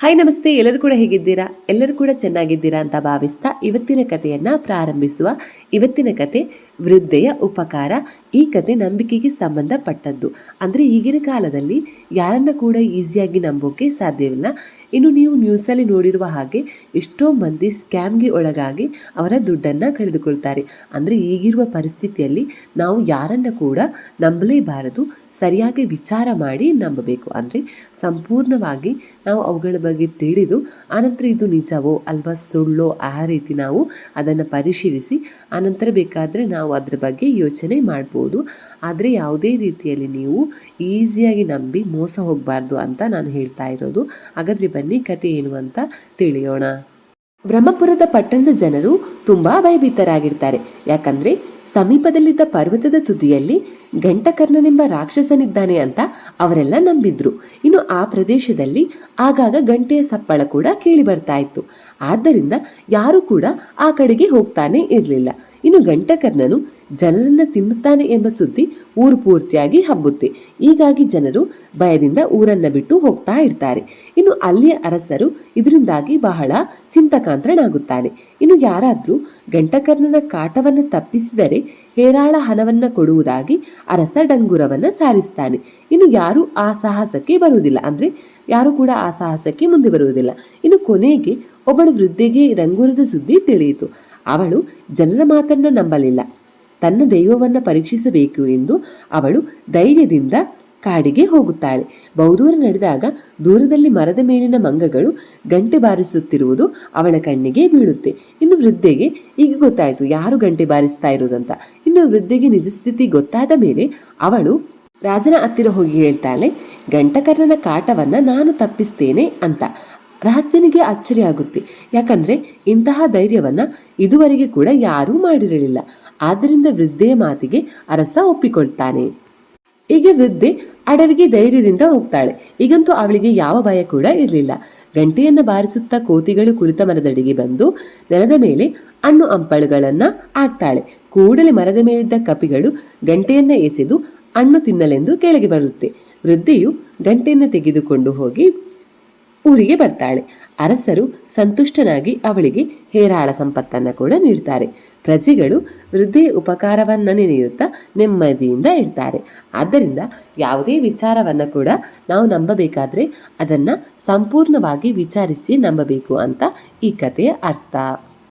Hi ನಮಸ್ತೆ. ಎಲ್ಲರೂ ಕೂಡ ಹೇಗಿದ್ದೀರಾ? ಎಲ್ಲರೂ ಕೂಡ ಚೆನ್ನಾಗಿದ್ದೀರಾ ಅಂತ ಭಾವಿಸ್ತಾ ಇವತ್ತಿನ ಕಥೆಯನ್ನ ಪ್ರಾರಂಭಿಸುವ ಇವತ್ತಿನ ಕತೆ ವೃದ್ಧೆಯ ಉಪಕಾರ. ಈ ಕತೆ ನಂಬಿಕೆಗೆ ಸಂಬಂಧಪಟ್ಟದ್ದು. ಅಂದರೆ ಈಗಿನ ಕಾಲದಲ್ಲಿ ಯಾರನ್ನ ಕೂಡ ಈಸಿಯಾಗಿ ನಂಬೋಕೆ ಸಾಧ್ಯವಿಲ್ಲ. ಇನ್ನು ನೀವು ನ್ಯೂಸಲ್ಲಿ ನೋಡಿರುವ ಹಾಗೆ ಎಷ್ಟೋ ಮಂದಿ ಸ್ಕ್ಯಾಮ್ಗೆ ಒಳಗಾಗಿ ಅವರ ದುಡ್ಡನ್ನು ಕಳೆದುಕೊಳ್ತಾರೆ. ಅಂದರೆ ಈಗಿರುವ ಪರಿಸ್ಥಿತಿಯಲ್ಲಿ ನಾವು ಯಾರನ್ನು ಕೂಡ ನಂಬಲೇಬಾರದು. ಸರಿಯಾಗಿ ವಿಚಾರ ಮಾಡಿ ನಂಬಬೇಕು. ಅಂದರೆ ಸಂಪೂರ್ಣವಾಗಿ ನಾವು ಅವುಗಳ ಬಗ್ಗೆ ತಿಳಿದು, ಆನಂತರ ಇದು ನಿಜವೋ ಅಲ್ವಾ ಸುಳ್ಳೋ ಆ ರೀತಿ ನಾವು ಅದನ್ನು ಪರಿಶೀಲಿಸಿ, ಆನಂತರ ಬೇಕಾದರೆ ನಾವು ಅದರ ಬಗ್ಗೆ ಯೋಚನೆ ಮಾಡ್ಬೋದು. ಆದರೆ ಯಾವುದೇ ರೀತಿಯಲ್ಲಿ ನೀವು ಈಸಿಯಾಗಿ ನಂಬಿ ಮೋಸ ಹೋಗಬಾರ್ದು ಅಂತ ನಾನು ಹೇಳ್ತಾ ಇರೋದು. ಹಾಗಾದರೆ ಬನ್ನಿ ಕತೆ ಏನು ಅಂತ ತಿಳಿಯೋಣ. ಬ್ರಹ್ಮಪುರದ ಪಟ್ಟಣದ ಜನರು ತುಂಬಾ ಭಯಭೀತರಾಗಿರ್ತಾರೆ. ಯಾಕಂದ್ರೆ ಸಮೀಪದಲ್ಲಿದ್ದ ಪರ್ವತದ ತುದಿಯಲ್ಲಿ ಗಂಟಕರ್ಣನೆಂಬ ರಾಕ್ಷಸನಿದ್ದಾನೆ ಅಂತ ಅವರೆಲ್ಲ ನಂಬಿದ್ರು. ಇನ್ನು ಆ ಪ್ರದೇಶದಲ್ಲಿ ಆಗಾಗ ಗಂಟೆಯ ಸಪ್ಪಳ ಕೂಡ ಕೇಳಿ ಬರ್ತಾ ಇತ್ತು. ಆದ್ದರಿಂದ ಯಾರು ಕೂಡ ಆ ಕಡೆಗೆ ಹೋಗ್ತಾನೆ ಇರಲಿಲ್ಲ. ಇನ್ನು ಗಂಟಕರ್ಣನು ಜನರನ್ನ ತಿನ್ನುತ್ತಾನೆ ಎಂಬ ಸುದ್ದಿ ಊರು ಪೂರ್ತಿಯಾಗಿ ಹಬ್ಬುತ್ತೆ. ಹೀಗಾಗಿ ಜನರು ಭಯದಿಂದ ಊರನ್ನ ಬಿಟ್ಟು ಹೋಗ್ತಾ ಇರ್ತಾರೆ. ಇನ್ನು ಅಲ್ಲಿಯ ಅರಸರು ಇದರಿಂದಾಗಿ ಬಹಳ ಚಿಂತಕಾಂತರನಾಗುತ್ತಾನೆ. ಇನ್ನು ಯಾರಾದರೂ ಗಂಟಕರ್ಣನ ಕಾಟವನ್ನು ತಪ್ಪಿಸಿದರೆ ಹೇರಾಳ ಹಣವನ್ನ ಕೊಡುವುದಾಗಿ ಅರಸ ಡಂಗುರವನ್ನ ಸಾರಿಸ್ತಾನೆ. ಇನ್ನು ಯಾರು ಆ ಸಾಹಸಕ್ಕೆ ಬರುವುದಿಲ್ಲ. ಅಂದ್ರೆ ಯಾರು ಕೂಡ ಆ ಸಾಹಸಕ್ಕೆ ಮುಂದೆ ಬರುವುದಿಲ್ಲ. ಇನ್ನು ಕೊನೆಗೆ ಒಬ್ಬಳು ವೃದ್ಧೆಗೆ ರಂಗುರದ ಸುದ್ದಿ ತಿಳಿಯಿತು. ಅವಳು ಜನರ ಮಾತನ್ನ ನಂಬಲಿಲ್ಲ. ತನ್ನ ದೈವವನ್ನು ಪರೀಕ್ಷಿಸಬೇಕು ಎಂದು ಅವಳು ಧೈರ್ಯದಿಂದ ಕಾಡಿಗೆ ಹೋಗುತ್ತಾಳೆ. ಬಹುದೂರ ನಡೆದಾಗ ದೂರದಲ್ಲಿ ಮರದ ಮೇಲಿನ ಮಂಗಗಳು ಗಂಟೆ ಬಾರಿಸುತ್ತಿರುವುದು ಅವಳ ಕಣ್ಣಿಗೆ ಬೀಳುತ್ತೆ. ಇನ್ನು ವೃದ್ಧೆಗೆ ಈಗ ಗೊತ್ತಾಯಿತು, ಯಾರು ಗಂಟೆ ಬಾರಿಸ್ತಾ ಇರುವುದಂತ. ಇನ್ನು ವೃದ್ಧೆಗೆ ನಿಜ ಸ್ಥಿತಿ ಗೊತ್ತಾದ ಮೇಲೆ ಅವಳು ರಾಜನ ಹತ್ತಿರ ಹೋಗಿ ಹೇಳ್ತಾಳೆ, ಗಂಟಕರ್ಣನ ಕಾಟವನ್ನ ನಾನು ತಪ್ಪಿಸ್ತೇನೆ ಅಂತ. ರಾಜನಿಗೆ ಅಚ್ಚರಿ ಆಗುತ್ತೆ. ಯಾಕಂದ್ರೆ ಇಂತಹ ಧೈರ್ಯವನ್ನ ಇದುವರೆಗೆ ಕೂಡ ಯಾರೂ ಮಾಡಿರಲಿಲ್ಲ. ಆದ್ದರಿಂದ ವೃದ್ಧೆಯ ಮಾತಿಗೆ ಅರಸ ಒಪ್ಪಿಕೊಳ್ತಾನೆ. ಈಗ ವೃದ್ಧೆ ಅಡವಿಗೆ ಧೈರ್ಯದಿಂದ ಹೋಗ್ತಾಳೆ. ಈಗಂತೂ ಅವಳಿಗೆ ಯಾವ ಭಯ ಕೂಡ ಇರಲಿಲ್ಲ. ಗಂಟೆಯನ್ನು ಬಾರಿಸುತ್ತಾ ಕೋತಿಗಳು ಕುಳಿತ ಮರದಡಿಗೆ ಬಂದು ನೆಲದ ಮೇಲೆ ಹಣ್ಣು ಹಂಪಳುಗಳನ್ನ ಹಾಕ್ತಾಳೆ. ಕೂಡಲೇ ಮರದ ಮೇಲಿದ್ದ ಕಪಿಗಳು ಗಂಟೆಯನ್ನ ಎಸೆದು ಹಣ್ಣು ತಿನ್ನಲೆಂದು ಕೆಳಗೆ ಬರುತ್ತೆ. ವೃದ್ಧೆಯು ಗಂಟೆಯನ್ನು ತೆಗೆದುಕೊಂಡು ಹೋಗಿ ಊರಿಗೆ ಬರ್ತಾಳೆ. ಅರಸರು ಸಂತುಷ್ಟನಾಗಿ ಅವಳಿಗೆ ಹೇರಾಳ ಸಂಪತ್ತನ್ನು ಕೂಡ ನೀಡ್ತಾರೆ. ಪ್ರಜೆಗಳು ವೃದ್ಧಿ ಉಪಕಾರವನ್ನ ನೆನೆಯುತ್ತಾ ನೆಮ್ಮದಿಯಿಂದ ಇರ್ತಾರೆ. ಆದ್ದರಿಂದ ಯಾವುದೇ ವಿಚಾರವನ್ನು ಕೂಡ ನಾವು ನಂಬಬೇಕಾದ್ರೆ ಅದನ್ನು ಸಂಪೂರ್ಣವಾಗಿ ವಿಚಾರಿಸಿ ನಂಬಬೇಕು ಅಂತ ಈ ಕಥೆಯ ಅರ್ಥ.